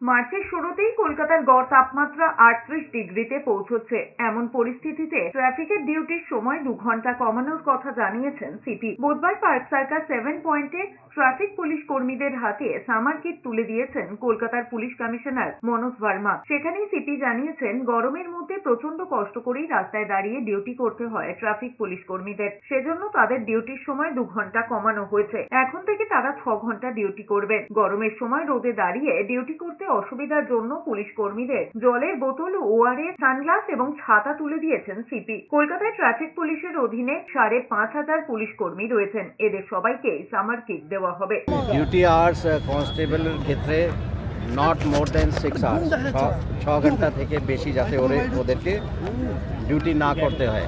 মার্চের শুরুতেই কলকাতার গড় তাপমাত্রা আটত্রিশ ডিগ্রিতে পৌঁছচ্ছে। এমন পরিস্থিতিতে ট্রাফিকের ডিউটির সময় দু ঘণ্টা কমানোর কথা জানিয়েছেন সিপি বুধবার পার্ক সার্কাস সেভেন পয়েন্টে ট্রাফিক পুলিশ কর্মীদের হাতে সামার কিট তুলে দিয়েছেন কলকাতার পুলিশ কমিশনার মনোজ ভার্মা। সেখানেই সিপি জানিয়েছেন, গরমের মধ্যে প্রচণ্ড কষ্ট করেই রাস্তায় দাঁড়িয়ে ডিউটি করতে হয় ট্রাফিক পুলিশ কর্মীদের। সেজন্য তাদের ডিউটির সময় দু ঘণ্টা কমানো হয়েছে। এখন থেকে তারা ছ ঘণ্টা ডিউটি করবেন। গরমের সময় রোদে দাঁড়িয়ে ডিউটি করতে অসুবিধার জন্য পুলিশ কর্মীদের জলের বোতল ওআরএস সানগ্লাস এবং ছাতা তুলে দিয়েছেন সিপি। কলকাতায় ট্রাফিক পুলিশের অধীনে সাড়ে পাঁচ হাজার পুলিশ কর্মী রয়েছেন। এদের সবাইকে সামার কিট দেওয়া হবে। ডিউটি আওয়ার্স কনস্টেবলের ক্ষেত্রে not more than six hours ছ ঘণ্টা থেকে বেশি যাতে ওদেরকে ডিউটি না করতে হয়।